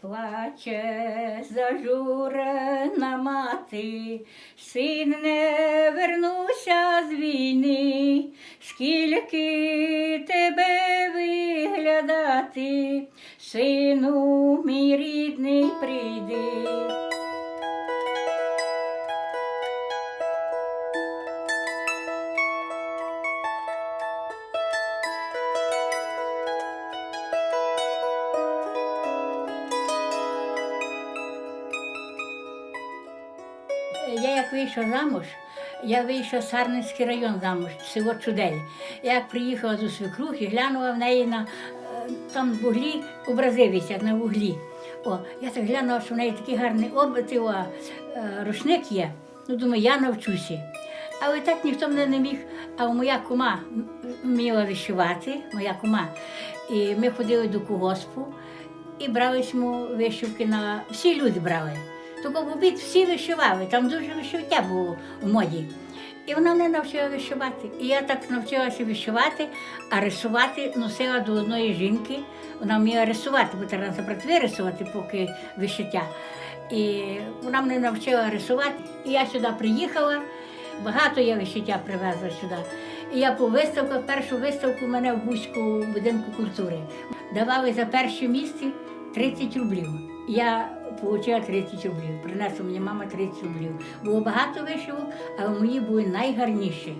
Плаче зажурена мати, син не вернувся з війни, скільки тебе виглядати, сину мій рідний прийди. Я як вийшла замуж, я вийшла Сарненський район замуж, село Чудель. Я приїхала до свекрухи, глянула в неї на е, там вуглі образи висять на вуглі. О, я так глянула, що в неї такий гарний обрати, о, е, рушник є. Ну, думаю, я навчуся. Але так ніхто мене не міг. А моя кума вміла вишивати, моя кума. І ми ходили до колгоспу і брали ми вишивки на всі люди брали. Тільки в обід всі вишивали, там дуже вишивття було в моді. І вона мене навчила вишивати. І я так навчилася вишивати, а рисувати носила до одної жінки. Вона вміла рисувати, бо треба наприклад, вирисувати, поки вишиття. І вона мене навчила рисувати. І я сюди приїхала, багато я вишиття привезла сюди. І я по виставках, першу виставку мене в Бузьку будинку культури. Давали за перше місце 30 рублів. Я отримала 30 рублів. Принесла мені мама 30 рублів. Було багато вишивок, але мої були найгарніші.